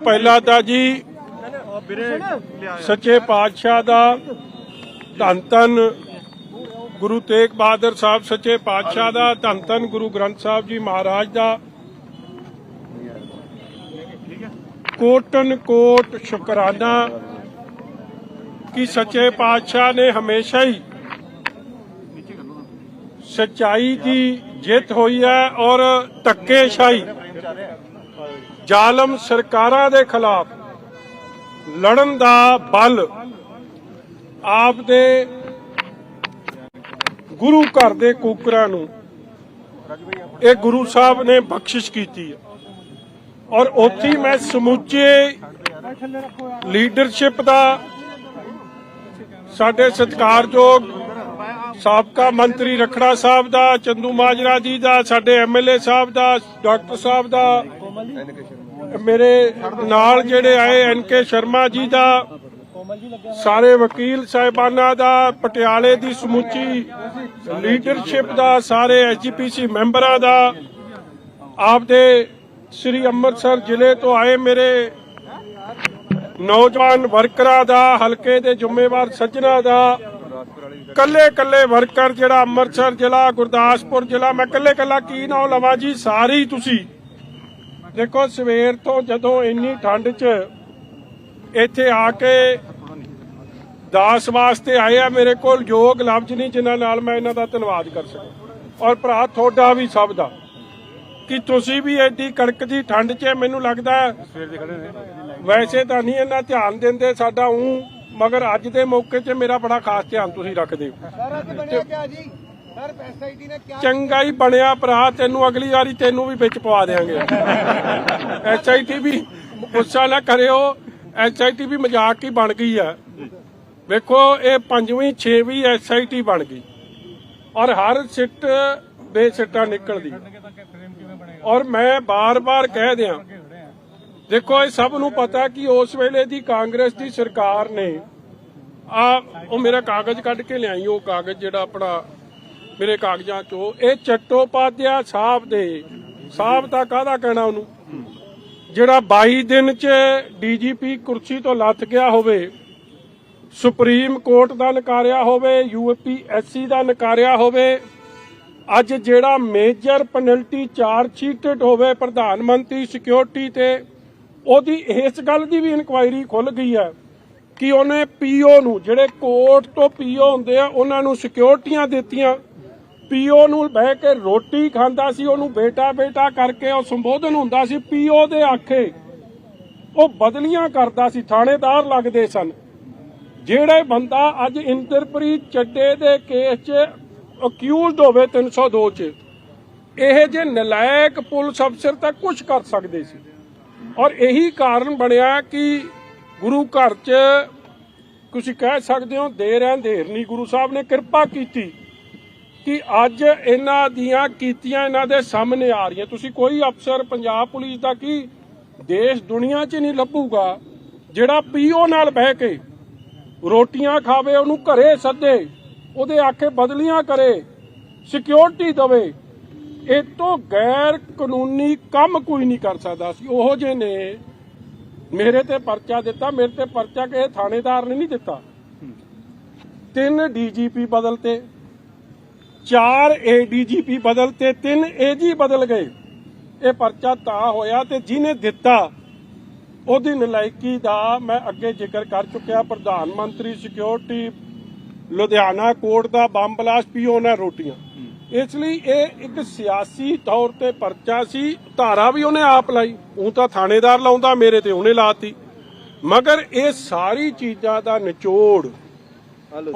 ਪਹਿਲਾ ਤਾਂ ਜੀ ਸੱਚੇ ਪਾਤਸ਼ਾਹ ਦਾ ਧੰਨ ਧੰਨ ਗੁਰੂ ਤੇਗ ਬਹਾਦਰ ਸਾਹਿਬ, ਸੱਚੇ ਪਾਤਸ਼ਾਹ ਦਾ ਧੰਨ ਧੰਨ ਗੁਰੂ ਗ੍ਰੰਥ ਸਾਹਿਬ ਜੀ ਮਹਾਰਾਜ ਦਾ ਕੋਟਨ ਕੋਟ ਸ਼ੁਕਰਾਨਾ ਕਿ ਸੱਚੇ ਪਾਤਸ਼ਾਹ ਨੇ ਹਮੇਸ਼ਾ ਹੀ ਸਚਾਈ ਦੀ ਜਿੱਤ ਹੋਈ ਹੈ ਔਰ ਧੱਕੇਸ਼ਾਹੀ ਜ਼ਾਲਮ ਸਰਕਾਰਾਂ ਦੇ ਖਿਲਾਫ ਲੜਨ ਦਾ ਬਲ ਆਪ ਦੇ ਗੁਰੂ ਘਰ ਦੇ ਕੂਕਰਾਂ ਨੂੰ, ਇਹ ਗੁਰੂ ਸਾਹਿਬ ਨੇ ਬਖਸ਼ਿਸ਼ ਕੀਤੀ ਹੈ। ਔਰ ਉੱਥੇ ਮੈਂ ਸਮੁੱਚੇ ਲੀਡਰਸ਼ਿਪ ਦਾ ਸਾਡੇ ਸਤਿਕਾਰਯੋਗ ਸਾਬਕਾ ਮੰਤਰੀ ਰਖੜਾ ਸਾਹਿਬ ਦਾ, ਚੰਦੂ ਮਾਜਰਾ ਜੀ ਦਾ, ਸਾਡੇ ਐਮਐਲਏ ਸਾਹਿਬ ਦਾ, ਡਾਕਟਰ ਸਾਹਿਬ ਦਾ ਮੇਰੇ ਨਾਲ ਜਿਹੜੇ ਆਏ ਐਨਕੇ ਸ਼ਰਮਾ ਜੀ ਦਾ ਸਾਰੇ ਵਕੀਲ ਸਾਹਿਬਾਨਾਂ ਦਾ ਪਟਿਆਲੇ ਦੀ ਸਮੁੱਚੀ ਲੀਡਰਸ਼ਿਪ ਦਾ ਸਾਰੇ ਐਸਜੀਪੀਸੀ ਮੈਂਬਰਾਂ ਦਾ ਆਪਦੇ ਸ੍ਰੀ ਅੰਮ੍ਰਿਤਸਰ ਜ਼ਿਲ੍ਹੇ ਤੋਂ ਆਏ ਮੇਰੇ ਨੌਜਵਾਨ ਵਰਕਰਾਂ ਦਾ ਹਲਕੇ ਦੇ ਜ਼ਿੰਮੇਵਾਰ ਸੱਜਣਾ ਦਾ ਕੱਲੇ ਕੱਲੇ ਵਰਕਰ ਜਿਹੜਾ ਅੰਮ੍ਰਿਤਸਰ ਜ਼ਿਲ੍ਹਾ ਗੁਰਦਾਸਪੁਰ ਜ਼ਿਲ੍ਹਾ ਮੈਂ ਕੱਲੇ ਕੱਲਾ ਕੀ ਨਾਮ ਲਵਾਂ ਜੀ? ਸਾਰੇ ਤੁਸੀਂ। ਦੇਖੋ, ਸਵੇਰ ਤੋਂ ਜਦੋਂ ਇੰਨੀ ਠੰਡ 'ਚ ਇੱਥੇ ਆ ਕੇ ਦਾਸ ਵਾਸਤੇ ਆਏ ਆ, ਮੇਰੇ ਕੋਲ ਯੋਗ ਲਫ਼ਜ਼ ਨਹੀਂ ਜਿਨ੍ਹਾਂ ਨਾਲ ਮੈਂ ਇਹਨਾਂ ਦਾ ਧੰਨਵਾਦ ਕਰ ਸਕਾਂ। ਔਰ ਭਰਾ, ਤੁਹਾਡਾ ਵੀ ਸਭ ਦਾ। ਕਿ ਤੁਸੀਂ ਵੀ ਐਡੀ ਕੜਕਦੀ ਠੰਡ 'ਚ, ਮੈਨੂੰ ਲੱਗਦਾ ਵੈਸੇ ਤਾਂ ਨਹੀਂ ਇਹਨਾਂ ਧਿਆਨ ਦਿੰਦੇ, ਸਾਡਾ ਉਂ ਮਗਰ ਅੱਜ ਦੇ ਮੌਕੇ 'ਤੇ ਮੇਰਾ ਬੜਾ ਖਾਸ ਧਿਆਨ ਤੁਸੀਂ ਰੱਖਦੇ ਹੋ। ਸਰ ਐਸਆਈਟੀ ਨੇ ਕਿਆ ਚੰਗਾ ਹੀ ਬਣਿਆ ਭਰਾ, ਤੈਨੂੰ ਅਗਲੀ ਵਾਰੀ ਤੈਨੂੰ ਵੀ ਵਿੱਚ ਪਵਾ ਦੇਾਂਗੇ ਐਚਆਈਟੀ ਵੀ ਗੁੱਸਾ ਨਾ ਕਰਿਓ, ਐਚਆਈਟੀ ਵੀ ਮਜ਼ਾਕ ਹੀ ਬਣ ਗਈ ਆ। ਵੇਖੋ, ਇਹ ਪੰਜਵੀਂ, ਛੇਵੀਂ ਐਸਆਈਟੀ ਬਣ ਗਈ। ਔਰ ਹਰ ਸਿੱਟ ਬੇਸਿੱਟਾ ਨਿਕਲਦੀ। ਔਰ ਮੈਂ ਬਾਰ-ਬਾਰ ਕਹਿ ਦਿਆਂ, ਦੇਖੋ, ਇਹ ਸਭ ਨੂੰ ਪਤਾ ਕਿ ਉਸ ਵੇਲੇ ਦੀ ਕਾਂਗਰਸ ਦੀ ਸਰਕਾਰ ਨੇ ਆ, ਉਹ ਮੇਰਾ ਕਾਗਜ਼ ਕੱਢ ਕੇ ਲਿਆਈ, ਉਹ ਕਾਗਜ਼ ਜਿਹੜਾ ਆਪਣਾ ਮੇਰੇ ਕਾਗਜ਼ਾਂ ਚੋਂ, ਇਹ ਚੱਟੋਪਾਧਿਆ ਸਾਹਿਬ ਦੇ, ਸਾਹਿਬ ਦਾ ਕਾਹਦਾ ਕਹਿਣਾ ਉਹਨੂੰ? ਜਿਹੜਾ 22 ਦਿਨ ਚ ਡੀਜੀਪੀ ਕੁਰਸੀ ਤੋਂ ਲੱਥ ਗਿਆ ਹੋਵੇ, ਸੁਪਰੀਮ ਕੋਰਟ ਦਾ ਨਕਾਰਿਆ ਹੋਵੇ ਯੂਪੀਐਸਸੀ ਦਾ ਨਕਾਰਿਆ ਹੋਵੇ, ਅੱਜ ਜਿਹੜਾ ਮੇਜਰ ਪੈਨਲਟੀ ਚਾਰਜ ਸ਼ੀਟਡ ਹੋਵੇ ਪ੍ਰਧਾਨ ਮੰਤਰੀ ਸਿਕਿਉਰਿਟੀ ਤੇ, ਉਹਦੀ ਇਸ ਗੱਲ ਦੀ ਵੀ ਇਨਕੁਆਇਰੀ ਖੁੱਲ ਗਈ ਹੈ ਕਿ ਉਹਨੇ ਪੀਓ ਨੂੰ, ਜਿਹੜੇ ਕੋਰਟ ਤੋਂ ਪੀਓ ਹੁੰਦੇ ਆ, ਉਹਨਾਂ ਨੂੰ ਸਿਕਿਉਰਿਟੀਆਂ ਦਿੱਤੀਆਂ ਪੀਓ ਨੂੰ ਬਹਿ ਕੇ ਰੋਟੀ ਖਾਂਦਾ ਸੀ, ਉਹਨੂੰ ਬੇਟਾ ਬੇਟਾ ਕਰਕੇ ਉਹ ਸੰਬੋਧਨ ਹੁੰਦਾ ਸੀ, ਪੀਓ ਦੇ ਆਖੇ। ਉਹ ਬਦਲੀਆਂ ਕਰਦਾ ਸੀ, ਥਾਣੇਦਾਰ ਲੱਗਦੇ ਸਨ। ਜਿਹੜੇ ਬੰਦਾ ਅੱਜ ਇੰਦਰਪ੍ਰੀਤ ਚੱਡੇ ਦੇ ਕੇਸ 'ਚ ਅਕਿਊਜ਼ਡ ਹੋਵੇ 302 'ਚ, ਇਹ ਜੇ ਨਲਾਇਕ ਪੁਲਿਸ ਅਫਸਰ ਤਾਂ ਕੁਝ ਕਰ ਸਕਦੇ ਸੀ। ਔਰ ਇਹੀ ਕਾਰਨ ਬਣਿਆ ਕਿ ਗੁਰੂ ਘਰ 'ਚ ਤੁਸੀਂ ਕਹਿ ਸਕਦੇ ਹੋ, ਦੇਰ ਹੈ ਦੇਰ ਨਹੀਂ ਗੁਰੂ ਸਾਹਿਬ ਨੇ ਕਿਰਪਾ ਕੀਤੀ। ਕਿ ਅੱਜ ਇਹਨਾਂ ਦੀਆਂ ਕੀਤੀਆਂ ਇਹਨਾਂ ਦੇ ਸਾਹਮਣੇ ਆ ਰਹੀਆਂ। ਤੁਸੀਂ ਕੋਈ ਅਫਸਰ ਪੰਜਾਬ ਪੁਲਿਸ ਦਾ ਕੀ ਦੇਸ਼ ਦੁਨੀਆ 'ਚ ਨਹੀਂ ਲੱਭੂਗਾ, ਜਿਹੜਾ ਪੀਓ ਨਾਲ ਬਹਿ ਕੇ ਰੋਟੀਆਂ ਖਾਵੇ, ਉਹਨੂੰ ਘਰੇ ਸੱਦੇ, ਉਹਦੇ ਆਖੇ ਬਦਲੀਆਂ ਕਰੇ ਸਿਕਿਉਰਿਟੀ ਦਵੇ, ਇਹ ਤੋਂ ਗੈਰ ਕਾਨੂੰਨੀ ਕੰਮ ਕੋਈ ਨਹੀਂ ਕਰ ਸਕਦਾ। ਸੀ ਉਹੋ ਜਿਹੇ ਨੇ, ਮੇਰੇ ਤੇ ਪਰਚਾ ਦਿੱਤਾ, ਮੇਰੇ ਤੇ ਪਰਚਾ ਕਿਸੇ ਥਾਣੇਦਾਰ ਨੇ ਨਹੀਂ ਦਿੱਤਾ। ਤਿੰਨ ਡੀਜੀਪੀ ਬਦਲਤੇ ਚਾਰ ਏਡੀਜੀਪੀ ਬਦਲਤੇ ਤਿੰਨ ਏਜੀ ਬਦਲ ਗਏ। ਇਹ ਪਰਚਾ ਤਾਂ ਹੋਇਆ ਤੇ ਜਿਹਨੇ ਦਿੱਤਾ ਉਹਦੀ ਨਲਾਇਕੀ ਦਾ ਮੈਂ ਅੱਗੇ ਜ਼ਿਕਰ ਕਰ ਚੁੱਕਿਆ। ਪ੍ਰਧਾਨ ਮੰਤਰੀ ਸਿਕਿਉਰਿਟੀ ਲੁਧਿਆਣਾ ਕੋਰਟ ਦਾ ਬੰਬ ਬਲਾਸਟ ਪੀਓ ਨਾ ਰੋਟੀਆਂ। ਇਸ ਲਈ ਇਹ ਇੱਕ ਸਿਆਸੀ ਤੌਰ ਤੇ ਪਰਚਾ ਸੀ। ਧਾਰਾ ਵੀ ਉਹਨੇ ਆਪ ਲਾਈ। ਉਹ ਤਾਂ ਥਾਣੇਦਾਰ ਲਾਉਂਦਾ ਮੇਰੇ ਤੇ ਉਹਨੇ ਲਾਤੀ। ਮਗਰ ਇਹ ਸਾਰੀ ਚੀਜ਼ਾਂ ਦਾ ਨਿਚੋੜ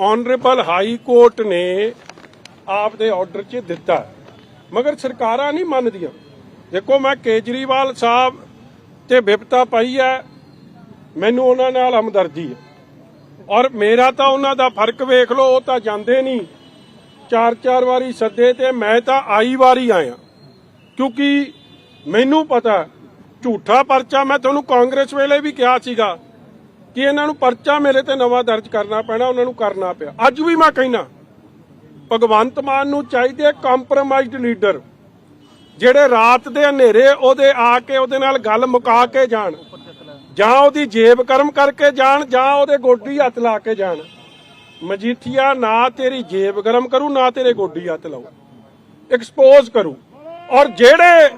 ਆਨਰੇਬਲ ਹਾਈ ਕੋਰਟ ਨੇ ਆਪ ਦੇ ਆਰਡਰ 'ਚ ਦਿੱਤਾ। ਮਗਰ ਸਰਕਾਰਾਂ ਨਹੀਂ ਮੰਨਦੀਆਂ। ਦੇਖੋ, ਮੈਂ ਕੇਜਰੀਵਾਲ ਸਾਹਿਬ ਤੇ ਵਿਪਤਾ ਪਾਈ ਹੈ। ਮੈਨੂੰ ਉਹਨਾਂ ਨਾਲ ਹਮਦਰਦੀ ਹੈ। ਔਰ ਮੇਰਾ ਤਾਂ ਉਹਨਾਂ ਦਾ ਫ਼ਰਕ ਵੇਖ ਲਓ, ਉਹ ਤਾਂ ਜਾਂਦੇ ਨਹੀਂ। ਚਾਰ ਚਾਰ ਵਾਰੀ ਸੱਦੇ ਤੇ ਮੈਂ ਤਾਂ ਆਈ ਵਾਰੀ ਆਇਆ। ਕਿਉਂਕਿ ਮੈਨੂੰ ਪਤਾ, ਝੂਠਾ ਪਰਚਾ ਮੈਂ ਤੁਹਾਨੂੰ ਕਾਂਗਰਸ ਵੇਲੇ ਵੀ ਕਿਹਾ ਸੀਗਾ ਕਿ ਇਹਨਾਂ ਨੂੰ ਪਰਚਾ ਮੇਰੇ ਤੇ ਨਵਾਂ ਦਰਜ ਕਰਨਾ ਪੈਣਾ, ਉਹਨਾਂ ਨੂੰ ਕਰਨਾ ਪਿਆ। ਅੱਜ ਵੀ ਮੈਂ ਕਹਿਣਾ ਭਗਵੰਤ ਮਾਨ ਨੂੰ ਚਾਹੀਦੇ ਕੰਪਰੋਮਾਈਜ਼ਡ ਲੀਡਰ ਜਿਹੜੇ ਰਾਤ ਦੇ ਹਨੇਰੇ ਉਹਦੇ ਆ ਕੇ ਉਹਦੇ ਨਾਲ ਗੱਲ ਮੁਕਾ ਕੇ ਜਾਣ। ਜਾਂ ਉਹਦੀ ਜੇਬ ਕਰਮ ਕਰਕੇ ਜਾਣ, ਜਾਂ ਉਹਦੇ ਗੋਡੀ ਹੱਥ ਲਾ ਕੇ ਜਾਣ। ਮਜੀਠੀਆ ਨਾ ਤੇਰੀ ਜੇਬ ਗਰਮ ਕਰੂ, ਨਾ ਤੇਰੇ ਗੋਡੀ ਹੱਥ ਲਾਉ। ਐਕਸਪੋਜ਼ ਕਰੂ। ਔਰ ਜਿਹੜੇ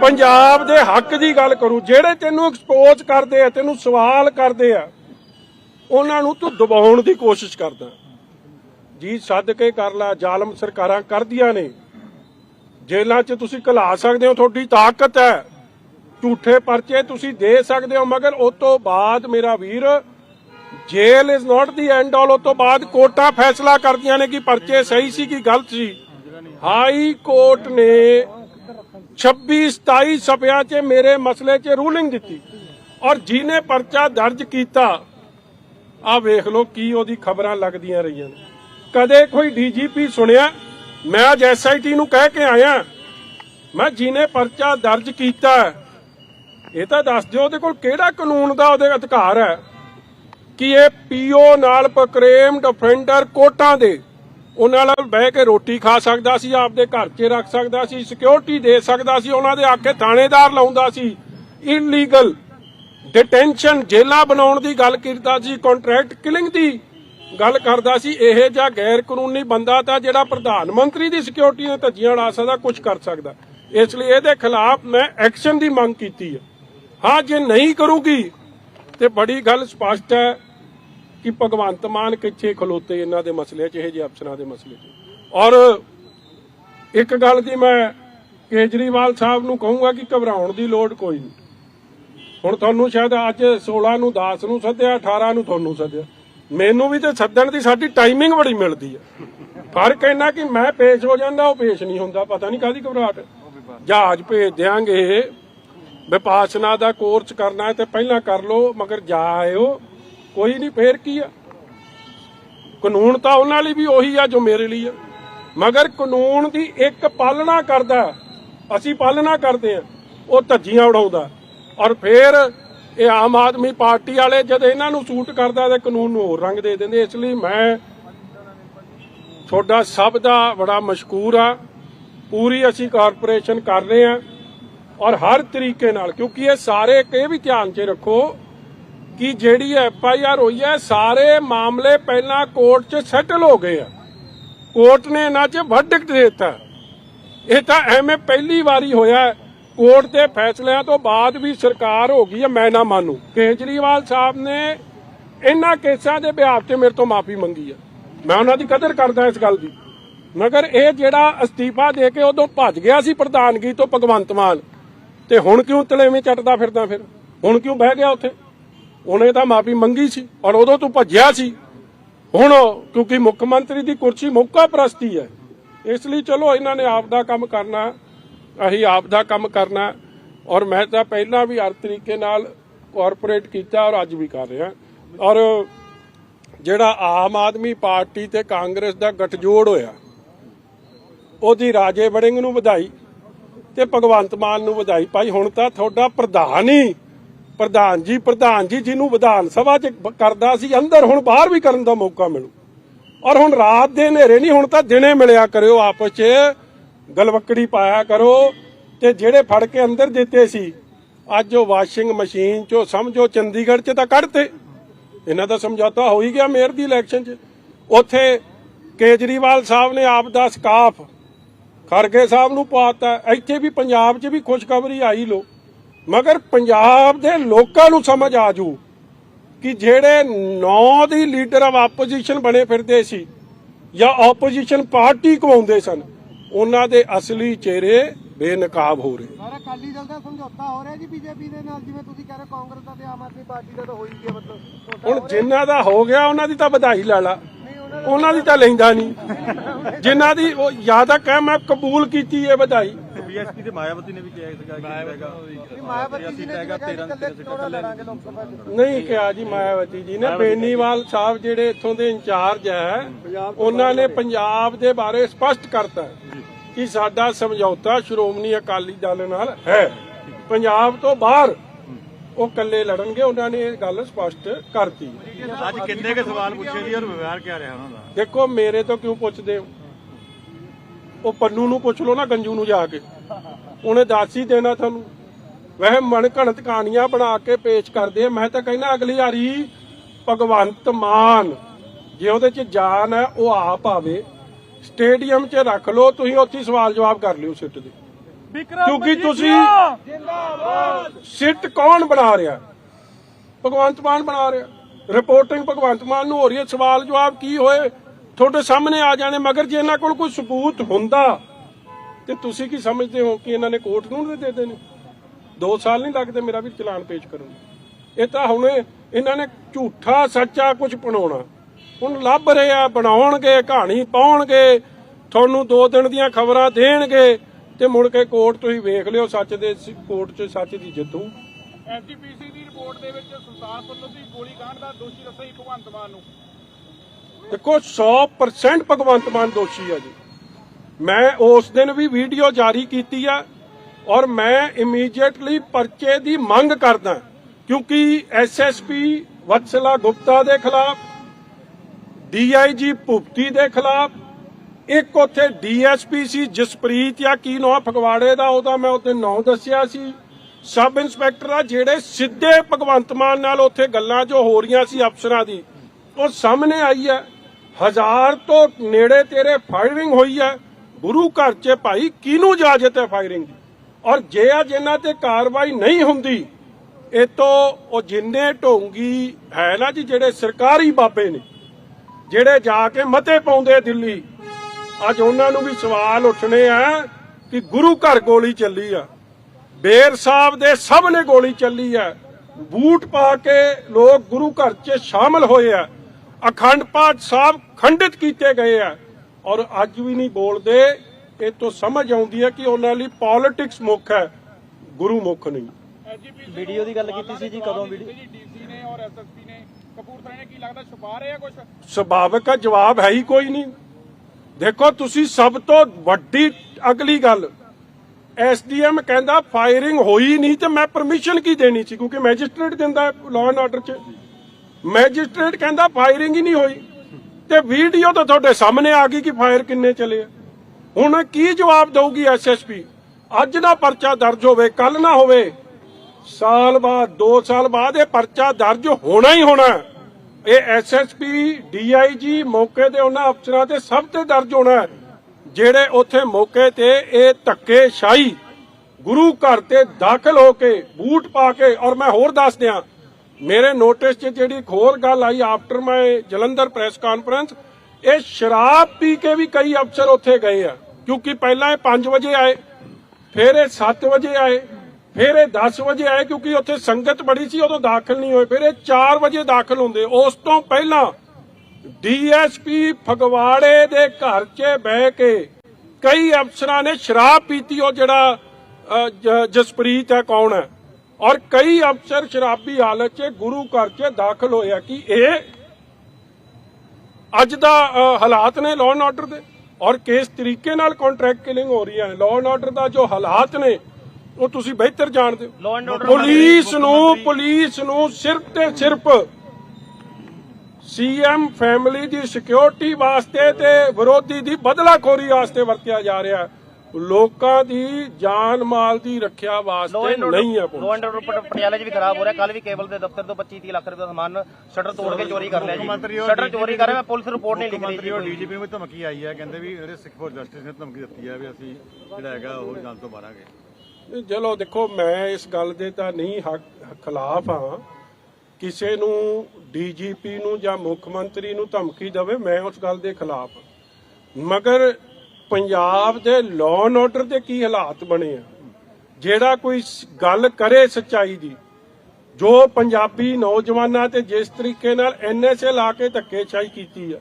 ਪੰਜਾਬ ਦੇ ਹੱਕ ਦੀ ਗੱਲ ਕਰੂ, ਜਿਹੜੇ ਤੈਨੂੰ ਐਕਸਪੋਜ਼ ਕਰਦੇ ਆ, ਤੈਨੂੰ ਸਵਾਲ ਕਰਦੇ ਆ, ਉਹਨਾਂ ਨੂੰ ਤੂੰ ਦਬਾਉਣ ਦੀ ਕੋਸ਼ਿਸ਼ ਕਰਦਾ। ਜੀ, ਸੱਦ ਕੇ ਕਰ ਲਾ, ਜ਼ਾਲਮ ਸਰਕਾਰਾਂ ਕਰਦੀਆਂ ਨੇ। ਜੇਲ੍ਹਾਂ 'ਚ ਤੁਸੀਂ ਘਲਾ ਸਕਦੇ ਹੋ, ਤੁਹਾਡੀ ਤਾਕਤ ਹੈ। ਝੂਠੇ ਪਰਚੇ ਤੁਸੀਂ ਦੇ ਸਕਦੇ ਹੋ, ਮਗਰ ਉਸ ਤੋਂ ਬਾਅਦ ਮੇਰਾ ਵੀਰ jail is not the end all ਉਸ ਤੋਂ ਬਾਅਦ ਕੋਰਟਾਂ ਫੈਸਲਾ ਕਰਦੀਆਂ ਨੇ ਕਿ ਪਰਚੇ ਸਹੀ ਸੀ ਕਿ ਗਲਤ ਸੀ। ਹਾਈ ਕੋਰਟ ਨੇ 26 27 ਸਪਿਆਂ 'ਚ ਮੇਰੇ ਮਸਲੇ 'ਚ ਰੂਲਿੰਗ ਦਿੱਤੀ ਔਰ ਜਿਹਨੇ ਪਰਚਾ ਦਰਜ ਕੀਤਾ ਆ ਵੇਖ ਲਓ ਕੀ ਉਹਦੀ ਖਬਰਾਂ ਲੱਗਦੀਆਂ ਰਹੀਆਂ ਨੇ। ਕਦੇ ਕੋਈ ਡੀਜੀਪੀ ਸੁਣਿਆ? ਮੈਂ ਅੱਜ ਐਸਆਈਟੀ ਨੂੰ ਕਹਿ ਕੇ ਆਇਆ। ਮੈਂ ਜਿਹਨੇ ਪਰਚਾ ਦਰਜ ਕੀਤਾ, ਇਹ ਤਾਂ ਦੱਸ ਦਿਓ ਉਹਦੇ ਕੋਲ ਕਿਹੜਾ ਕਾਨੂੰਨ ਦਾ ਉਹਦੇ ਅਧਿਕਾਰ ਹੈ ਕਿ ਇਹ ਪੀਓ ਨਾਲ ਪ੍ਰੇਮ ਡਿਫੈਂਡਰ ਕੋਟਾਂ ਦੇ, ਉਹਨਾਂ ਨਾਲ ਬਹਿ ਕੇ ਰੋਟੀ ਖਾ ਸਕਦਾ ਸੀ, ਆਪਦੇ ਘਰ 'ਚ ਰੱਖ ਸਕਦਾ ਸੀ ਸਿਕਿਉਰਿਟੀ ਦੇ ਸਕਦਾ ਸੀ, ਉਹਨਾਂ ਦੇ ਆਕੇ ਥਾਣੇਦਾਰ ਲਾਉਂਦਾ ਸੀ ਇਲੀਗਲ ਡਿਟੈਂਸ਼ਨ ਜੇਲਾ ਬਣਾਉਣ ਦੀ ਗੱਲ ਕਰਦਾ ਸੀ ਕੰਟਰੈਕਟ ਕਿਲਿੰਗ ਦੀ। ਗੱਲ ਕਰਦਾ ਸੀ, ਇਹ ਜਾਂ ਗੈਰ ਕਾਨੂੰਨੀ ਬੰਦਾ ਤਾਂ ਜਿਹੜਾ ਪ੍ਰਧਾਨ ਮੰਤਰੀ ਦੀ ਸਿਕਿਉਰਿਟੀ ਨੇ ਧੱਜੀਆਂ ਲਾ ਸਕਦਾ ਕੁਝ ਕਰ ਸਕਦਾ। ਇਸ ਲਈ ਇਹਦੇ ਖਿਲਾਫ ਮੈਂ ਐਕਸ਼ਨ ਦੀ ਮੰਗ ਕੀਤੀ ਹੈ। ਹਾਂ, ਜੇ ਨਹੀਂ ਕਰੂਗੀ, ਤੇ ਬੜੀ ਗੱਲ ਸਪਸ਼ਟ ਹੈ ਕਿ ਭਗਵੰਤ ਮਾਨ ਕਿੱਥੇ ਖਲੋਤੇ ਇਹਨਾਂ ਦੇ ਮਸਲੇ 'ਚ, ਇਹ ਜਿਹੇ ਅਫਸਰਾਂ ਦੇ ਮਸਲੇ 'ਚ। ਔਰ ਇੱਕ ਗੱਲ ਦੀ ਮੈਂ ਕੇਜਰੀਵਾਲ ਸਾਹਿਬ ਨੂੰ ਕਹੂੰਗਾ ਕਿ ਘਬਰਾਉਣ ਦੀ ਲੋੜ ਕੋਈ ਨਹੀਂ। ਹੁਣ ਤੁਹਾਨੂੰ ਸ਼ਾਇਦ ਅੱਜ 16 ਨੂੰ 10 ਨੂੰ ਸੱਦਿਆ 18 ਨੂੰ ਤੁਹਾਨੂੰ ਸੱਦਿਆ। ਮੈਨੂੰ ਵੀ ਤੇ ਸੱਦਣ ਦੀ ਸਾਡੀ ਟਾਈਮਿੰਗ ਬੜੀ ਮਿਲਦੀ ਹੈ ਫ਼ਰਕ ਇੰਨਾ ਕਿ ਮੈਂ ਪੇਸ਼ ਹੋ ਜਾਂਦਾ, ਉਹ ਪੇਸ਼ ਨਹੀਂ ਹੁੰਦਾ, ਪਤਾ ਨਹੀਂ ਕਾਦੀ ਘਬਰਾਹਟ। ਜਹਾਜ਼ ਭੇਜ ਦਿਆਂਗੇ, ਵਿਪਾਸਨਾ ਦਾ ਕੋਰਸ ਕਰਨਾ ਤੇ ਪਹਿਲਾਂ ਕਰ ਲਓ, ਮਗਰ ਜਾ ਆਇਓ, ਕੋਈ ਨਹੀਂ ਫੇਰ ਕੀ ਆ? ਕਾਨੂੰਨ ਤਾਂ ਉਹਨਾਂ ਲਈ ਵੀ ਉਹੀ ਆ ਜੋ ਮੇਰੇ ਲਈ ਆ। ਮਗਰ ਕਾਨੂੰਨ ਦੀ ਇੱਕ ਪਾਲਣਾ ਕਰਦਾ, ਅਸੀਂ ਪਾਲਣਾ ਕਰਦੇ ਆ, ਉਹ ਧੱਜੀਆਂ ਉਡਾਉਂਦਾ। ਔਰ ਫੇਰ ਇਹ ਆਮ ਆਦਮੀ ਪਾਰਟੀ ਵਾਲੇ ਜਦ ਇਹਨਾਂ ਨੂੰ ਸੂਟ ਕਰਦਾ ਤੇ ਕਾਨੂੰਨ ਨੂੰ ਹੋਰ ਰੰਗ ਦੇ ਦਿੰਦੇ, ਇਸ ਲਈ ਮੈਂ ਤੁਹਾਡਾ ਸਭ ਦਾ ਬੜਾ ਮਸ਼ਕੂਰ ਆ। ਪੂਰੀ ਅਸੀਂ ਕਾਰਪੋਰੇਸ਼ਨ ਕਰ ਰਹੇ ਆ ਔਰ ਹਰ ਤਰੀਕੇ ਨਾਲ, ਕਿਉਂਕਿ ਇਹ ਸਾਰੇ ਇਹ ਵੀ ਧਿਆਨ 'ਚ ਰੱਖੋ ਕਿ ਜਿਹੜੀ ਐਫ ਆਈ ਆਰ ਹੋਈ ਹੈ, ਸਾਰੇ ਮਾਮਲੇ ਪਹਿਲਾਂ ਕੋਰਟ 'ਚ ਸੈਟਲ ਹੋ ਗਏ ਆ। ਕੋਰਟ ਨੇ ਇਹਨਾਂ 'ਚ ਵਰਡਿਕਟ ਦਿੱਤਾ। ਇਹ ਤਾਂ ਐਵੇਂ ਪਹਿਲੀ ਵਾਰੀ ਹੋਇਆ। ਕੋਰਟ ਦੇ ਫੈਸਲਿਆਂ ਤੋਂ ਬਾਅਦ ਵੀ ਸਰਕਾਰ ਹੋ ਗਈ ਹੈ, ਮੈਂ ਨਾ ਮੰਨੂ। ਕੇਜਰੀਵਾਲ ਸਾਹਿਬ ਨੇ ਇਹਨਾਂ ਕੇਸਾਂ ਦੇ ਬਿਹਾਫ ਤੇ ਮੇਰੇ ਤੋਂ ਮਾਫੀ ਮੰਗੀ ਹੈ। ਮੈਂ ਉਹਨਾਂ ਦੀ ਕਦਰ ਕਰਦਾ ਇਸ ਗੱਲ ਦੀ। ਮਗਰ ਇਹ ਜਿਹੜਾ ਅਸਤੀਫਾ ਦੇ ਕੇ ਉਦੋਂ ਭੱਜ ਗਿਆ ਸੀ ਪ੍ਰਧਾਨਗੀ ਤੋਂ ਭਗਵੰਤ ਮਾਨ, ਤੇ ਹੁਣ ਕਿਉਂ ਤਲੇਵੇਂ ਚੱਟਦਾ ਫਿਰਦਾ ਫਿਰ? ਹੁਣ ਕਿਉਂ ਬਹਿ ਗਿਆ ਉੱਥੇ? ਉਹਨੇ ਤਾਂ ਮਾਫੀ ਮੰਗੀ ਸੀ ਔਰ ਉਦੋਂ ਤੂੰ ਭੱਜਿਆ ਸੀ। ਹੁਣ ਕਿਉਂਕਿ ਮੁੱਖ ਮੰਤਰੀ ਦੀ ਕੁਰਸੀ ਮੌਕਾ ਪ੍ਰਸਤੀ ਹੈ। ਇਸ ਲਈ ਚਲੋ ਇਹਨਾਂ ਨੇ ਆਪ ਦਾ ਕੰਮ ਕਰਨਾ ਅਸੀਂ ਆਪ ਦਾ ਕੰਮ ਕਰਨਾ ਔਰ ਮੈਂ ਤਾਂ ਪਹਿਲਾਂ ਵੀ ਹਰ ਤਰੀਕੇ ਨਾਲ ਕੋਆਪਰੇਟ ਕੀਤਾ ਔਰ ਅੱਜ ਵੀ ਕਰ ਰਿਹਾ। ਔਰ ਜਿਹੜਾ ਆਮ ਆਦਮੀ ਪਾਰਟੀ ਤੇ ਕਾਂਗਰਸ ਦਾ ਗਠਜੋੜ ਹੋਇਆ, ਉਹਦੀ ਰਾਜੇ ਵੜਿੰਗ ਨੂੰ ਵਧਾਈ ਤੇ ਭਗਵੰਤ ਮਾਨ ਨੂੰ ਵਧਾਈ। ਭਾਈ, ਹੁਣ ਤਾਂ ਤੁਹਾਡਾ ਪ੍ਰਧਾਨ ਹੀ, ਪ੍ਰਧਾਨ ਜੀ ਪ੍ਰਧਾਨ ਜੀ ਜਿਹਨੂੰ ਵਿਧਾਨ ਸਭਾ 'ਚ ਕਰਦਾ ਸੀ, ਅੰਦਰ ਹੁਣ ਬਾਹਰ ਵੀ ਕਰਨ ਦਾ ਮੌਕਾ ਮਿਲੂ। ਔਰ ਹੁਣ ਰਾਤ ਦੇ ਹਨੇਰੇ ਨਹੀਂ, ਹੁਣ ਤਾਂ ਦਿਨੇ ਮਿਲਿਆ ਕਰਿਓ ਆਪਸ 'ਚ। ਗਲਵੱਕੜੀ ਪਾਇਆ ਕਰੋ ਤੇ ਜਿਹੜੇ ਫੜ ਕੇ ਅੰਦਰ ਦਿੱਤੇ ਸੀ, ਅੱਜ ਉਹ ਵਾਸ਼ਿੰਗ ਮਸ਼ੀਨ 'ਚੋਂ ਸਮਝੋ ਚੰਡੀਗੜ੍ਹ 'ਚ ਤਾਂ ਕੱਢਤੇ। ਇਹਨਾਂ ਦਾ ਸਮਝੌਤਾ ਹੋ ਹੀ ਗਿਆ ਮੇਅਰ ਦੀ ਇਲੈਕਸ਼ਨ 'ਚ। ਉੱਥੇ ਕੇਜਰੀਵਾਲ ਸਾਹਿਬ ਨੇ ਆਪ ਦਾ ਸਕਾਫ ਖਰਗੇ ਸਾਹਿਬ ਨੂੰ ਪਾਤਾ ਇੱਥੇ ਵੀ ਪੰਜਾਬ 'ਚ ਵੀ ਖੁਸ਼ਖਬਰੀ ਆਈ ਲੋ। ਮਗਰ ਪੰਜਾਬ ਦੇ ਲੋਕਾਂ ਨੂੰ ਸਮਝ ਆ ਜੂ ਕਿ ਜਿਹੜੇ ਨੌ ਦੀ ਲੀਡਰ ਆਫ ਆਪੋਜੀਸ਼ਨ ਬਣੇ ਫਿਰਦੇ ਸੀ ਜਾਂ ਆਪੋਜੀਸ਼ਨ ਪਾਰਟੀ ਕਵਾਉਂਦੇ ਸਨ ਉਹਨਾਂ ਦੇ ਅਸਲੀ ਚਿਹਰੇ ਬੇਨਕਾਬ ਹੋ ਰਹੇ। ਸਾਰਾ ਅਕਾਲੀ ਦਲ ਦਾ ਸਮਝੌਤਾ ਹੋ ਰਿਹਾ ਜੀ ਬੀਜੇਪੀ ਦੇ ਨਾਲ ਜਿਵੇਂ ਤੁਸੀਂ ਕਹਿ ਰਹੇ ਕਾਂਗਰਸ ਦਾ ਤੇ ਆਮ ਆਦਮੀ ਪਾਰਟੀ ਦਾ ਤਾਂ ਹੋ ਹੀ ਗਿਆ ਮਤਲਬ। ਹੁਣ ਜਿਨ੍ਹਾਂ ਦਾ ਹੋ ਗਿਆ ਉਹਨਾਂ ਦੀ ਤਾਂ ਵਧਾਈ ਲੈ ਲਾ। ਨਹੀਂ ਉਹਨਾਂ ਦੀ ਤਾਂ ਲੈਂਦਾ ਨਹੀਂ। ਜਿਨ੍ਹਾਂ ਦੀ ਉਹ ਜ਼ਿਆਦਾ ਕਹਿ ਮੈਂ ਕਬੂਲ ਕੀਤੀ ਹੈ ਵਧਾਈ। ਬੀਐਸਪੀ ਤੇ ਮਾਇਆਵਤੀ ਨੇ ਵੀ ਕਿਹਾ ਸੀਗਾ ਕਿ ਮਾਇਆਵਤੀ ਜੀ ਨੇ ਕਿਹਾ ਕਿ ਇਕੱਲੇ ਚੋਣਾਂ ਲੜਾਂਗੇ ਲੋਕ ਸਭਾ ਚ ਨਹੀਂ ਕਿਹਾ ਜੀ ਮਾਇਆਵਤੀ ਜੀ ਨੇ। ਬੇਨੀਵਾਲ ਸਾਹਿਬ ਜਿਹੜੇ ਇੱਥੋਂ ਦੇ ਇੰਚਾਰਜ ਹੈ ਉਹਨਾਂ ਨੇ ਪੰਜਾਬ ਦੇ ਬਾਰੇ ਸਪਸ਼ਟ ਕਰਤਾ ਹੈ। ਕਿ ਸਾਡਾ ਸਮਝੌਤਾ ਸ਼੍ਰੋਮਣੀ ਅਕਾਲੀ ਦਲ ਨਾਲ ਹੈ। ਪੰਜਾਬ ਤੋਂ ਬਾਹਰ ਉਹ ਇਕੱਲੇ ਲੜਨਗੇ ਉਹਨਾਂ ਨੇ ਇਹ ਗੱਲ ਸਪਸ਼ਟ ਕਰਤੀ। ਅੱਜ ਕਿੰਨੇ ਕੇ ਸਵਾਲ ਪੁੱਛੇ ਜੀ ਔਰ ਵਿਵਹਾਰ ਕਿਆ ਰਿਹਾ ਉਹਨਾਂ ਦਾ? ਦੇਖੋ ਮੇਰੇ ਤੋਂ ਕਿਉਂ ਪੁੱਛਦੇ ਹੋ? ਉਹ ਪੰਨੂ ਨੂੰ ਪੁੱਛ ਲਓ ਨਾ ਗੰਜੂ ਨੂੰ ਜਾ ਕੇ। ਉਹਨੇ ਦੱਸ ਹੀ ਦੇਣਾ ਤੁਹਾਨੂੰ। ਵਹਿ ਮਨ ਘਣਤ ਕਹਾਣੀਆਂ ਬਣਾ ਕੇ ਪੇਸ਼ ਕਰਦੇ ਆ। ਮੈਂ ਤਾਂ ਕਹਿੰਦਾ ਅਗਲੀ ਵਾਰੀ ਭਗਵੰਤ ਮਾਨ ਜੇ ਉਹਦੇ 'ਚ ਜਾਨ ਹੈ ਉਹ ਆਪ ਆਵੇ। ਸਟੇਡੀਅਮ 'ਚ ਰੱਖ ਲਓ ਤੁਸੀਂ ਉੱਥੇ ਸਵਾਲ ਜਵਾਬ ਕਰ ਲਿਓ ਸਿੱਟ ਦੇ। ਕਿਉਂਕਿ ਤੁਸੀਂ ਸਿੱਟ ਕੌਣ ਬਣਾ ਰਿਹਾ? ਭਗਵੰਤ ਮਾਨ ਬਣਾ ਰਿਹਾ। ਰਿਪੋਰਟਿੰਗ ਭਗਵੰਤ ਮਾਨ ਨੂੰ ਹੋ ਰਹੀ ਹੈ ਸਵਾਲ ਜਵਾਬ ਕੀ ਹੋਏ? ਤੁਹਾਡੇ ਸਾਹਮਣੇ ਆ ਜਾਣੇ ਮਗਰ ਜੇ ਇਹਨਾਂ ਕੋਲ ਕੋਈ ਸਬੂਤ ਹੁੰਦਾ ਤੇ ਤੁਸੀਂ ਕੀ ਸਮਝਦੇ ਹੋ ਕਿ ਇਹਨਾਂ ਨੇ ਕੋਰਟ ਨੂੰ ਦੇ ਦੇਣੇ? ਨੇ 2 ਸਾਲ ਨਹੀਂ ਲੱਗਦੇ ਮੇਰਾ ਵੀ ਚਲਾਨ ਪੇਸ਼ ਕਰਨ। ਇਹ ਤਾਂ ਹੁਣ ਇਹਨਾਂ ਨੇ ਝੂਠਾ ਸੱਚਾ ਕੁਝ ਬਣਾਉਣਾ। ਹੁਣ ਲੱਭ ਰਹੇ ਆ ਬਣਾਉਣਗੇ ਕਹਾਣੀ ਪਾਉਣਗੇ ਤੁਹਾਨੂੰ 2 ਦਿਨ ਦੀਆਂ ਖਬਰਾਂ ਦੇਣਗੇ ਤੇ ਮੁੜ ਕੇ ਕੋਰਟ ਤੁਸੀਂ ਵੇਖ ਲਿਓ ਸੱਚ ਦੇ ਕੋਰਟ 'ਚ ਸੱਚ ਦੀ ਜਿੱਤ ਐਸਜੀਪੀਸੀ ਦੀ ਰਿਪੋਰਟ ਦੇ ਵਿੱਚ ਸੁਲਤਾਨਪੁਰ ਦੀ ਗੋਲੀ ਕਾਂਡ ਦਾ ਦੋਸ਼ੀ ਦੱਸਿਆ ਭਗਵੰਤ ਮਾਨ ਨੂੰ। ਦੇਖੋ 100% ਭਗਵੰਤ ਮਾਨ ਦੋਸ਼ੀ ਆ ਜੀ। ਮੈਂ ਉਸ ਦਿਨ ਵੀ ਵੀਡੀਓ ਜਾਰੀ ਕੀਤੀ ਆ ਔਰ ਮੈਂ ਇਮੀਡੀਏਟਲੀ ਪਰਚੇ ਦੀ ਮੰਗ ਕਰਦਾ ਕਿਉਂਕਿ ਐਸਐਸਪੀ ਵਤਸਲਾ ਗੁਪਤਾ ਦੇ ਖਿਲਾਫ ਡੀਆਈਜੀ ਭੁਪਤੀ ਦੇ ਖਿਲਾਫ, ਇੱਕ ਉੱਥੇ ਡੀਐਸਪੀ ਸੀ ਜਸਪ੍ਰੀਤ ਜਾਂ ਕੀ ਨਾਂ ਫਗਵਾੜੇ ਦਾ, ਉਹਦਾ ਮੈਂ ਉੱਥੇ ਨਾਂ ਦੱਸਿਆ ਸੀ। ਸਬ ਇੰਸਪੈਕਟਰ ਆ, ਜਿਹੜੇ ਸਿੱਧੇ ਭਗਵੰਤ ਮਾਨ ਨਾਲ ਉੱਥੇ ਗੱਲਾਂ ਜੋ ਹੋ ਰਹੀਆਂ ਸੀ ਅਫਸਰਾਂ ਦੀ, ਉਹ ਸਾਹਮਣੇ ਆਈ ਹੈ ਹਜ਼ਾਰ ਤੋਂ ਨੇੜੇ ਤੇਰੇ ਫਾਇਰਿੰਗ ਹੋਈ ਹੈ ਗੁਰੂ ਘਰ 'ਚ ਭਾਈ, ਕਿਹਨੂੰ ਇਜਾਜ਼ਤ ਹੈ ਫਾਇਰਿੰਗ ਦੀ? ਔਰ ਜੇ ਅੱਜ ਇਹਨਾਂ ਤੇ ਕਾਰਵਾਈ ਨਹੀਂ ਹੁੰਦੀ, ਇਹ ਤੋਂ ਉਹ ਜਿੰਨੇ ਢੋਂਗੀ ਹੈ ਨਾ ਜੀ, ਜਿਹੜੇ ਸਰਕਾਰੀ ਬਾਬੇ ਨੇ ਜਿਹੜੇ ਜਾ ਕੇ ਮਤੇ ਪਾਉਂਦੇ ਦਿੱਲੀ ਅੱਜ ਉਹਨਾਂ ਨੂੰ ਵੀ ਸਵਾਲ ਉੱਠਣੇ ਆ ਕਿ ਗੁਰੂ ਘਰ ਗੋਲੀ ਚੱਲੀ ਆ। ਬੇਰ ਸਾਹਿਬ ਦੇ ਸਭ ਨੇ ਗੋਲੀ ਚੱਲੀ ਆ। ਬੂਟ ਪਾ ਕੇ ਲੋਕ ਗੁਰੂ ਘਰ 'ਚ ਸ਼ਾਮਲ ਹੋਏ ਆ। ਅਖੰਡ ਪਾਠ ਸਾਹਿਬ ਖੰਡਿਤ ਕੀਤੇ ਗਏ ਆ। ਔਰ ਅੱਜ ਵੀ ਨਹੀਂ ਬੋਲਦੇ ਇਹ ਤੋਂ ਸਮਝ ਆਉਂਦੀ ਹੈ ਕਿ ਉਹਨਾਂ ਲਈ ਪੋਲਿਟਿਕਸ ਮੁੱਖ ਹੈ ਗੁਰੂ ਮੁੱਖ ਨਹੀਂ। ਵੀਡੀਓ ਦੀ ਗੱਲ ਕੀਤੀ ਸੀ ਜੀ, ਕਦੋਂ ਵੀਡੀਓ? ਜੀ ਡੀਸੀ ਨੇ ਔਰ ਐਸਐਸਪੀ ਨੇ। ਕਪੂਰਥਲੇ ਨੇ ਕੀ ਲੱਗਦਾ ਛੁਪਾ ਰਹੇ ਆ ਕੁਝ ਸੁਭਾਵਿਕ ਹੈ ਜਵਾਬ ਹੈ ਹੀ ਕੋਈ ਨਹੀਂ। ਦੇਖੋ, ਤੁਸੀਂ ਸਭ ਤੋਂ ਵੱਡੀ ਅਗਲੀ ਗੱਲ, ਐਸਡੀਐਮ ਕਹਿੰਦਾ ਫਾਇਰਿੰਗ ਹੋਈ ਨਹੀਂ ਤੇ ਮੈਂ ਪਰਮਿਸ਼ਨ ਕੀ ਦੇਣੀ ਸੀ? ਕਿਉਂਕਿ ਮੈਜਿਸਟ੍ਰੇਟ ਦਿੰਦਾ ਲਾਅ ਐਂਡ ਆਰਡਰ 'ਚ। ਮੈਜਿਸਟ੍ਰੇਟ ਕਹਿੰਦਾ ਫਾਇਰਿੰਗ ਹੀ ਨਹੀਂ ਹੋਈ। ਤੇ ਵੀਡੀਓ ਤਾਂ ਤੁਹਾਡੇ ਸਾਹਮਣੇ ਆ ਗਈ ਕਿ ਫਾਇਰ ਕਿੰਨੇ ਚਲੇ ਆ। ਹੁਣ ਕੀ ਜਵਾਬ ਦਊਗੀ ਐਸਐਸਪੀ ਅੱਜ ਦਾ ਪਰਚਾ ਦਰਜ ਹੋਵੇ ਕੱਲ ਨਾ ਹੋਵੇ ਸਾਲ ਬਾਅਦ 2 ਸਾਲ ਬਾਅਦ ਇਹ ਪਰਚਾ ਦਰਜ ਹੋਣਾ ਹੀ ਹੋਣਾ ਹੈ। ਇਹ ਐਸਐਸਪੀ ਡੀਆਈਜੀ ਮੌਕੇ ਤੇ ਉਹਨਾਂ ਅਫਸਰਾਂ ਤੇ ਸਭ ਤੇ ਦਰਜ ਹੋਣਾ ਜਿਹੜੇ ਉੱਥੇ ਮੌਕੇ ਤੇ ਇਹ ਧੱਕੇ ਸ਼ਾਹੀ ਗੁਰੂ ਘਰ ਤੇ ਦਾਖਲ ਹੋ ਕੇ ਬੂਟ ਪਾ ਕੇ, ਔਰ ਮੈਂ ਹੋਰ ਦੱਸ ਦਿਆਂ, ਮੇਰੇ ਨੋਟਿਸ 'ਚ ਜਿਹੜੀ ਇੱਕ ਹੋਰ ਗੱਲ ਆਈ ਆਫਟਰ ਮੈਂ ਜਲੰਧਰ ਪ੍ਰੈਸ ਕਾਨਫਰੰਸ ਇਹ ਸ਼ਰਾਬ ਪੀ ਕੇ ਵੀ ਕਈ ਅਫਸਰ ਉੱਥੇ ਗਏ ਆ, ਕਿਉਂਕਿ ਪਹਿਲਾਂ ਇਹ 5 ਵਜੇ ਆਏ, ਫਿਰ ਇਹ 7 ਵਜੇ ਆਏ ਫਿਰ ਇਹ 10 ਵਜੇ ਆਏ ਕਿਉਂਕਿ ਉੱਥੇ ਸੰਗਤ ਬੜੀ ਸੀ, ਉਦੋਂ ਦਾਖਲ ਨਹੀਂ ਹੋਏ। ਫਿਰ ਇਹ 4 ਵਜੇ ਦਾਖਲ ਹੁੰਦੇ। ਉਸ ਤੋਂ ਪਹਿਲਾਂ ਡੀਐਸਪੀ ਫਗਵਾੜੇ ਦੇ ਘਰ 'ਚ ਬਹਿ ਕੇ ਕਈ ਅਫਸਰਾਂ ਨੇ ਸ਼ਰਾਬ ਪੀਤੀ, ਉਹ ਜਿਹੜਾ ਜਸਪ੍ਰੀਤ ਹੈ, ਕੌਣ ਹੈ? ਔਰ ਕਈ ਅਫਸਰ ਸ਼ਰਾਬੀ ਹਾਲਤ 'ਚ ਗੁਰੂ ਘਰ 'ਚ ਦਾਖਲ ਹੋਇਆ ਕਿ ਇਹ ਅੱਜ ਦਾ ਹਾਲਾਤ ਨੇ ਲਾਅ ਐਂਡ ਆਰਡਰ ਦੇ। ਔਰ ਕਿਸ ਤਰੀਕੇ ਨਾਲ ਕੰਟਰੈਕਟ ਕਿਲਿੰਗ ਹੋ ਰਹੀ ਹੈ ਲਾਅ ਐਂਡ ਆਰਡਰ ਦਾ ਜੋ ਹਾਲਾਤ ਨੇ ਉਹ ਤੁਸੀਂ ਬਿਹਤਰ ਜਾਣਦੇ ਹੋ। ਪੁਲਿਸ ਨੂੰ ਪੁਲਿਸ ਨੂੰ ਸਿਰਫ ਤੇ ਸਿਰਫ ਸੀਐਮ ਫੈਮਿਲੀ ਦੀ ਸਿਕਿਉਰਿਟੀ ਵਾਸਤੇ ਤੇ ਵਿਰੋਧੀ ਦੀ ਬਦਲਾਖੋਰੀ ਵਾਸਤੇ ਵਰਤਿਆ ਜਾ ਰਿਹਾ ਹੈ। ਲੋਕਾਂ ਦੀ ਜਾਨ ਮਾਲ ਦੀ ਰੱਖਿਆ ਵਾਸਤੇ ਨਹੀਂ ਹੈ ਲੋ ਪੁਲਿਸ ਐਂਡ ਆਰਡਰ ਪਟਿਆਲੇ 'ਚ ਵੀ ਖਰਾਬ ਹੋ ਰਿਹਾ। ਕੱਲ ਵੀ ਕੇਬਲ ਦੇ ਦਫ਼ਤਰ ਤੋਂ 25 30 ਲੱਖ ਰੁਪਏ ਦਾ ਸਮਾਨ ਸ਼ਟਰ ਤੋੜ ਕੇ ਚੋਰੀ ਕਰ ਲਿਆ ਜੀ। ਸ਼ਟਰ ਚੋਰੀ ਕਰ ਰਿਹਾ ਮੈਂ ਪੁਲਿਸ ਰਿਪੋਰਟ ਨਹੀਂ ਲਿਖ ਔਰ ਜੀ। ਡੀਜੀਪੀ ਨੂੰ ਵੀ ਧਮਕੀ ਆਈ ਹੈ। ਕਹਿੰਦੇ ਵੀ ਜਿਹੜੇ ਸਿੱਖ ਫੋਰ ਜਸਟਿਸ ਨੇ ਧਮਕੀ ਦਿੱਤੀ ਹੈ ਵੀ ਅਸੀਂ ਜਿਹੜਾ ਹੈਗਾ ਉਹ ਜਾਣ ਤੋਂ ਮਾਰਾਂਗੇ। ਚਲੋ ਦੇਖੋ, ਮੈਂ ਇਸ ਗੱਲ ਦੇ ਤਾਂ ਨਹੀਂ ਖਿਲਾਫ ਹਾਂ। ਕਿਸੇ ਨੂੰ ਡੀਜੀਪੀ ਨੂੰ ਜਾਂ ਮੁੱਖ ਮੰਤਰੀ ਨੂੰ ਧਮਕੀ ਦੇਵੇ, ਮੈਂ ਉਸ ਗੱਲ ਦੇ ਖਿਲਾਫ ਮਗਰ ਪੰਜਾਬ ਦੇ ਲਾਅ ਐਂਡ ਆਰਡਰ ਦੇ ਕੀ ਹਾਲਾਤ ਬਣੇ ਆ? ਜਿਹੜਾ ਕੋਈ ਗੱਲ ਕਰੇ ਸੱਚਾਈ ਦੀ, ਜੋ ਪੰਜਾਬੀ ਨੌਜਵਾਨਾਂ ਤੇ ਜਿਸ ਤਰੀਕੇ ਨਾਲ ਐਨਐਸਏ ਲਾ ਕੇ ਧੱਕੇਸ਼ਾਹੀ ਕੀਤੀ ਆ,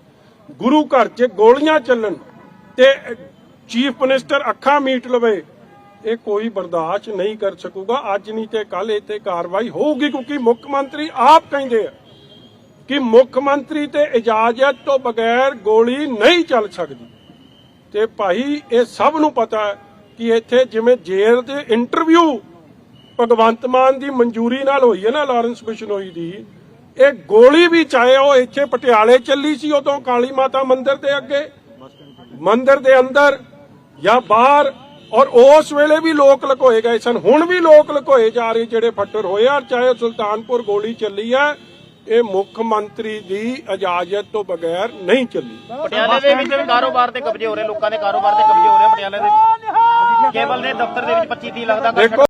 ਗੁਰੂ ਘਰ 'ਚ ਗੋਲੀਆਂ ਚੱਲਣ ਤੇ ਚੀਫ ਮਿਨਿਸਟਰ ਅੱਖਾਂ ਮੀਟ ਲਵੇ ਇਹ ਕੋਈ ਬਰਦਾਸ਼ਤ ਨਹੀਂ ਕਰ ਸਕੂਗਾ। ਅੱਜ ਨਹੀਂ ਤੇ ਕੱਲ ਇੱਥੇ ਕਾਰਵਾਈ ਹੋਊਗੀ ਕਿਉਂਕਿ ਮੁੱਖ ਮੰਤਰੀ ਆਪ ਕਹਿੰਦੇ ਆ ਕਿ ਮੁੱਖ ਮੰਤਰੀ ਤੇ ਇਜਾਜ਼ਤ ਤੋਂ ਬਗੈਰ ਗੋਲੀ ਨਹੀਂ ਚੱਲ ਸਕਦੀ। ਤੇ ਭਾਈ, ਇਹ ਸਭ ਨੂੰ ਪਤਾ ਹੈ ਕਿ ਇੱਥੇ ਜਿਵੇਂ ਜੇਲ੍ਹ ਦੇ ਇੰਟਰਵਿਊ ਭਗਵੰਤ ਮਾਨ ਦੀ ਮਨਜ਼ੂਰੀ ਨਾਲ ਹੋਈ ਹੈ ਨਾ, ਲਾਰੈਂਸ ਬਿਸ਼ਨੋਈ ਦੀ। ਇਹ ਗੋਲੀ ਵੀ ਚਾਹੇ ਉਹ ਇੱਥੇ ਪਟਿਆਲੇ ਚੱਲੀ ਸੀ, ਉਦੋਂ ਕਾਲੀ ਮਾਤਾ ਮੰਦਿਰ ਦੇ ਅੱਗੇ, ਮੰਦਿਰ ਦੇ ਅੰਦਰ ਜਾਂ ਬਾਹਰ ਔਰ ਉਸ ਵੇਲੇ ਵੀ ਲੋਕ ਲੁਕੋਏ ਗਏ ਸਨ। ਹੁਣ ਵੀ ਲੋਕ ਲੁਕੋਏ ਜਾ ਰਹੇ ਜਿਹੜੇ ਫੱਟਰ ਹੋਏ ਆ ਚਾਹੇ ਸੁਲਤਾਨਪੁਰ ਗੋਲੀ ਚੱਲੀ ਆ ਇਹ ਮੁੱਖ ਮੰਤਰੀ ਦੀ ਇਜਾਜ਼ਤ ਤੋਂ ਬਗੈਰ ਨਹੀਂ ਚੱਲੀ। ਪਟਿਆਲੇ ਦੇ ਵਿੱਚ ਵੀ ਕਾਰੋਬਾਰ ਤੇ ਕਬਜ਼ੇ ਹੋ ਰਹੇ ਲੋਕਾਂ ਦੇ ਕਾਰੋਬਾਰ ਤੇ ਕਬਜ਼ੇ ਹੋ ਰਹੇ ਪਟਿਆਲੇ ਦੇ। ਕੇਬਲ ਦੇ ਦਫ਼ਤਰ ਦੇ ਵਿੱਚ 25 30 ਲੱਖ ਦਾ